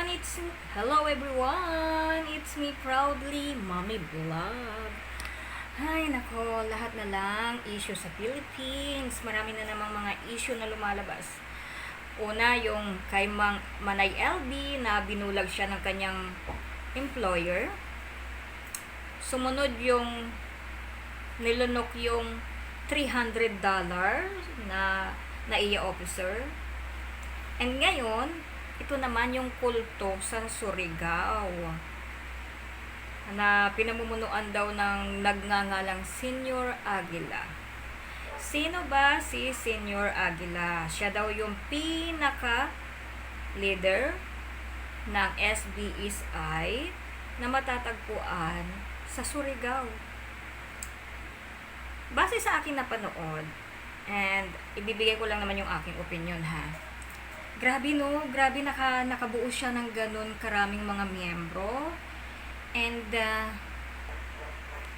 everyone, it's Hello everyone, it's me proudly, Mommy Vlog. Ay nako, lahat na lang issue sa Philippines. Marami na namang mga issue na lumalabas. Una, yung kay Mang Manay LB na binulag siya ng kanyang employer. Sumunod yung nilunok yung $300 na naiya officer. And ngayon, ito naman yung kulto sa Surigao na pinamumunuan daw ng nagngangalang Senior Aguila. Sino ba si Senior Aguila? Siya daw yung pinaka leader ng SBSI na matatagpuan sa Surigao. Base sa akin na panood, and ibibigay ko lang naman yung aking opinion ha. Grabe no, grabe naka, nakabuo siya ng ganun karaming mga miyembro. And, uh,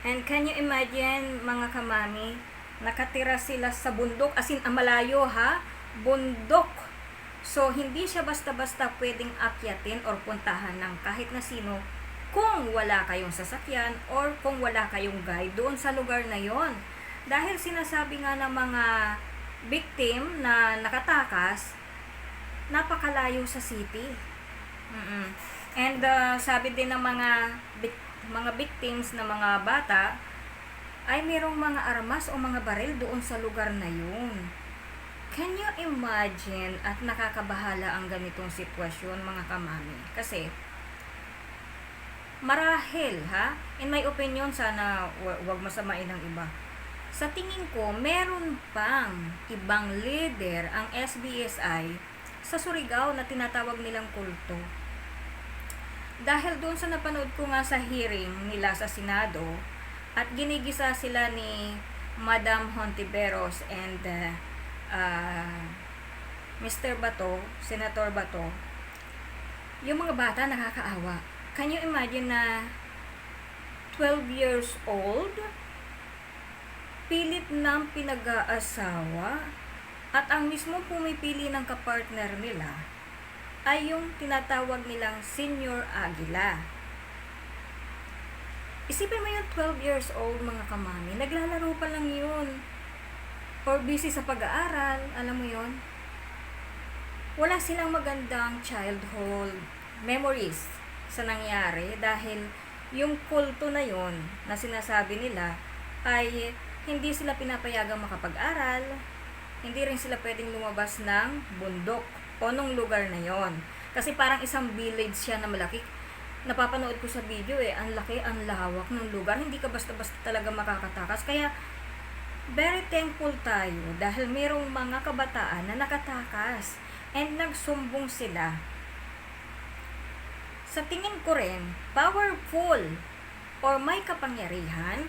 and can you imagine mga kamami, nakatira sila sa bundok, as in amalayo ha, bundok. So, hindi siya basta-basta pwedeng akyatin or puntahan ng kahit na sino kung wala kayong sasakyan or kung wala kayong guide doon sa lugar na yon. Dahil sinasabi nga ng mga victim na nakatakas, napakalayo sa city. Mm-mm. And uh, sabi din ng mga mga victims na mga bata ay mayroong mga armas o mga baril doon sa lugar na yun. Can you imagine at nakakabahala ang ganitong sitwasyon mga kamami? Kasi marahil ha, in my opinion sana wa- wag masamain ng iba. Sa tingin ko, meron pang ibang leader ang SBSI sa Surigao na tinatawag nilang kulto. Dahil doon sa napanood ko nga sa hearing nila sa Senado at ginigisa sila ni Madam Hontiveros and uh, uh, Mr. Bato, Senator Bato, yung mga bata nakakaawa. Can you imagine na 12 years old, pilit ng pinag-aasawa, at ang mismo pumipili ng kapartner nila ay yung tinatawag nilang Senior Aguila. Isipin mo yung 12 years old mga kamami, naglalaro pa lang yun. Or busy sa pag-aaral, alam mo yon Wala silang magandang childhood memories sa nangyari dahil yung kulto na yon na sinasabi nila ay hindi sila pinapayagang makapag-aral, hindi rin sila pwedeng lumabas ng bundok o nung lugar na yon. Kasi parang isang village siya na malaki. Napapanood ko sa video eh, ang laki, ang lawak ng lugar. Hindi ka basta-basta talaga makakatakas. Kaya, very thankful tayo dahil mayroong mga kabataan na nakatakas and nagsumbong sila. Sa tingin ko rin, powerful or may kapangyarihan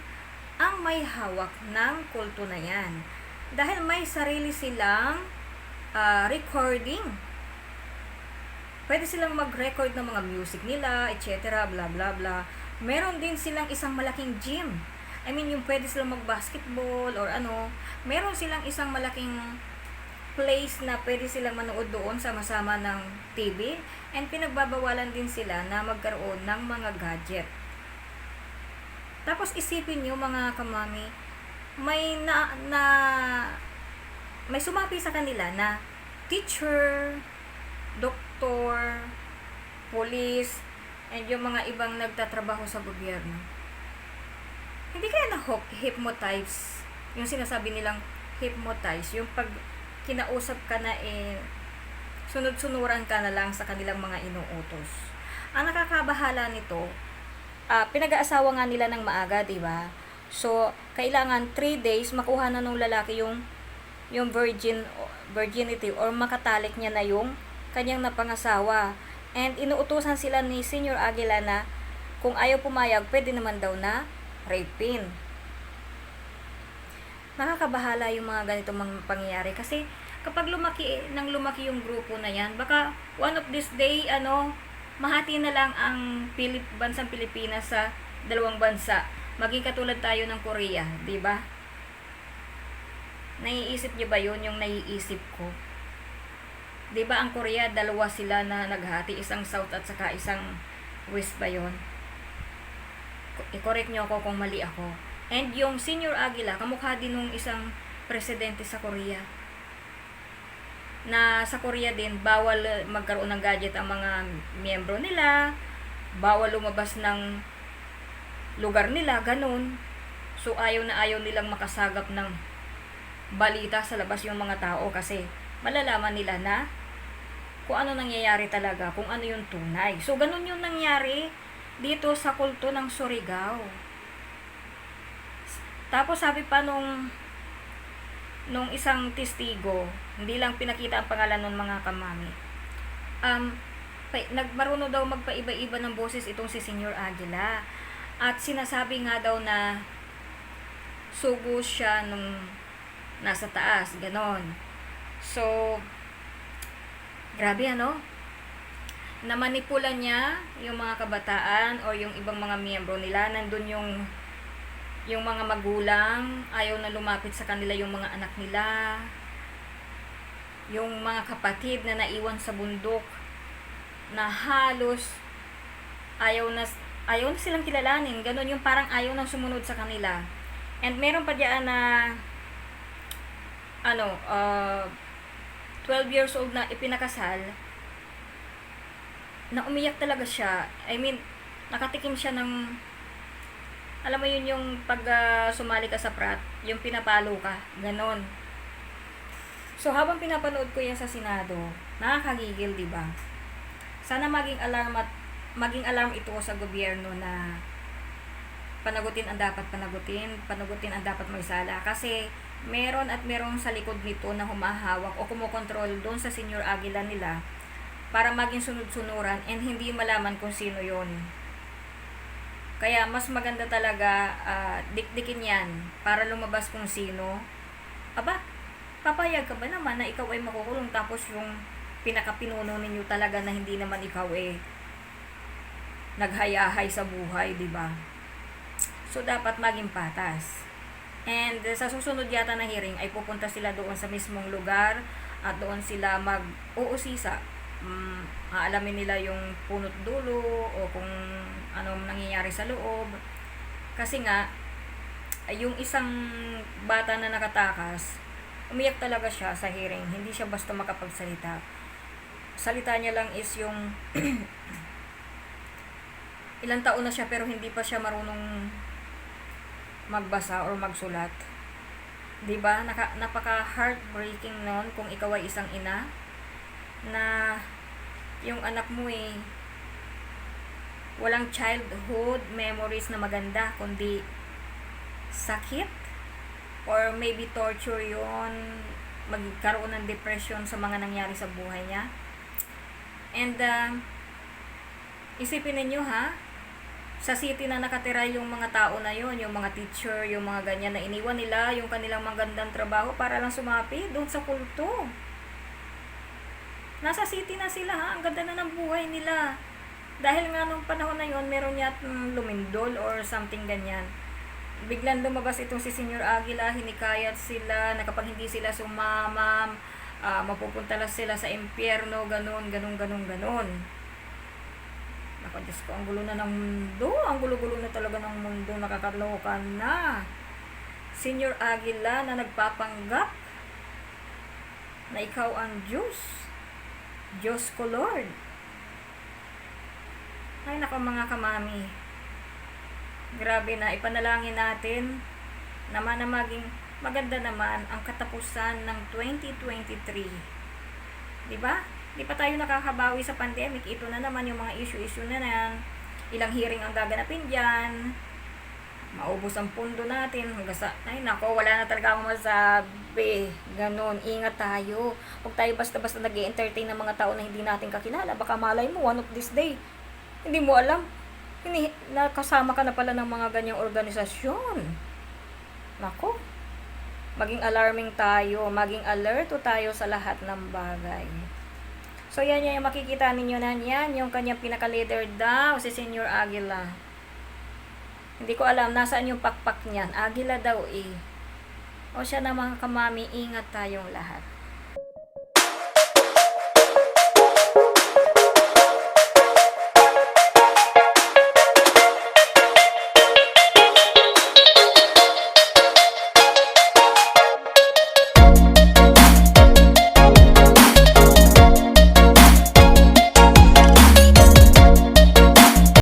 ang may hawak ng kulto na yan. Dahil may sarili silang uh, recording. Pwede silang mag-record ng mga music nila, etc. bla bla bla. Meron din silang isang malaking gym. I mean, yung pwede silang mag-basketball or ano. Meron silang isang malaking place na pwede silang manood doon sama-sama ng TV. And pinagbabawalan din sila na magkaroon ng mga gadget. Tapos isipin nyo mga kamami, may na, na may sumapi sa kanila na teacher, doktor, police, and yung mga ibang nagtatrabaho sa gobyerno. Hindi kaya na-hypnotize, yung sinasabi nilang hypnotize, yung pag kinausap ka na eh, sunod-sunuran ka na lang sa kanilang mga inuutos. Ang nakakabahala nito, uh, pinag-aasawa nga nila ng maaga, di ba? So, kailangan 3 days makuha na nung lalaki yung yung virgin virginity or makatalik niya na yung kanyang napangasawa. And inuutosan sila ni Senior Aguila na kung ayaw pumayag, pwede naman daw na rapin. Nakakabahala yung mga ganitong mga pangyayari kasi kapag lumaki nang lumaki yung grupo na yan, baka one of this day ano, mahati na lang ang Pilip, bansang Pilipinas sa dalawang bansa. Maging katulad tayo ng Korea, 'di ba? Naiisip niyo ba 'yun yung naiisip ko? 'Di ba ang Korea, dalawa sila na naghati, isang south at saka isang west ba 'yon? I-correct niyo ako kung mali ako. And yung Senior Aguila, kamukha din nung isang presidente sa Korea. Na sa Korea din, bawal magkaroon ng gadget ang mga miyembro nila, bawal lumabas ng lugar nila, ganun. So ayaw na ayaw nilang makasagap ng balita sa labas yung mga tao kasi malalaman nila na kung ano nangyayari talaga, kung ano yung tunay. So ganun yung nangyari dito sa kulto ng Surigao. Tapos sabi pa nung nung isang testigo, hindi lang pinakita ang pangalan ng mga kamami. Um, pa, nagmaruno daw magpaiba-iba ng boses itong si Senior Aguila. At sinasabi nga daw na sugo siya nung nasa taas, ganon. So, grabe ano? Namanipula niya yung mga kabataan o yung ibang mga miyembro nila. Nandun yung yung mga magulang, ayaw na lumapit sa kanila yung mga anak nila. Yung mga kapatid na naiwan sa bundok na halos ayaw na ayaw na silang kilalanin. Ganon yung parang ayaw nang sumunod sa kanila. And meron pa diyan na ano, uh, 12 years old na ipinakasal, na umiyak talaga siya. I mean, nakatikim siya ng, alam mo yun yung pag uh, sumali ka sa prat, yung pinapalo ka, ganon. So, habang pinapanood ko yan sa Senado, nakakagigil, di ba? Sana maging alarm at maging alarm ito sa gobyerno na panagutin ang dapat panagutin, panagutin ang dapat may sala. Kasi meron at meron sa likod nito na humahawak o kumokontrol doon sa senior agila nila para maging sunod-sunuran and hindi malaman kung sino yon. Kaya mas maganda talaga uh, dikdikin yan para lumabas kung sino. Aba, papayag ka ba naman na ikaw ay makukulong tapos yung pinakapinuno ninyo talaga na hindi naman ikaw eh naghayahay sa buhay, di ba? So, dapat maging patas. And uh, sa susunod yata na hearing ay pupunta sila doon sa mismong lugar at doon sila mag-uusisa. Um, aalamin nila yung punot dulo o kung anong nangyayari sa loob. Kasi nga, yung isang bata na nakatakas, umiyak talaga siya sa hearing. Hindi siya basta makapagsalita. Salita niya lang is yung ilang taon na siya pero hindi pa siya marunong magbasa or magsulat. 'Di ba? Napaka heartbreaking noon kung ikaw ay isang ina na yung anak mo eh walang childhood memories na maganda kundi sakit or maybe torture yon magkaroon ng depression sa mga nangyari sa buhay niya and uh, isipin ninyo ha sa city na nakatira yung mga tao na yon, yung mga teacher, yung mga ganyan na iniwan nila yung kanilang magandang trabaho para lang sumapi doon sa kulto. Nasa city na sila ha, ang ganda na ng buhay nila. Dahil nga nung panahon na yon, meron yat lumindol or something ganyan. Biglang lumabas itong si Senior Aguila, hinikayat sila, na hindi sila sumama, uh, mapupunta lang sila sa impyerno, ganun, ganun, ganun, ganun. Ako, Diyos ko, ang gulo na ng mundo. Ang gulo-gulo na talaga ng mundo. Nakakaloka na. Senior Aguila na nagpapanggap na ikaw ang Diyos. Diyos ko, Lord. Ay, nako mga kamami. Grabe na. Ipanalangin natin naman na maging maganda naman ang katapusan ng 2023. Diba? Di pa tayo nakakabawi sa pandemic. Ito na naman yung mga issue-issue na yan. Ilang hearing ang gaganapin dyan. Maubos ang pundo natin. Hanggang sa, ay nako, wala na talaga akong masabi. Ganon, ingat tayo. Huwag tayo basta-basta nag entertain ng mga tao na hindi natin kakilala. Baka malay mo, one of this day. Hindi mo alam. Hindi, nakasama ka na pala ng mga ganyang organisasyon. Nako, maging alarming tayo, maging alerto tayo sa lahat ng bagay. So, yan yung makikita ninyo na yan, yung kanyang pinaka-leader daw, si Senior Aguila. Hindi ko alam, nasaan yung pakpak niyan. Aguila daw eh. O siya na mga kamami, ingat tayong lahat.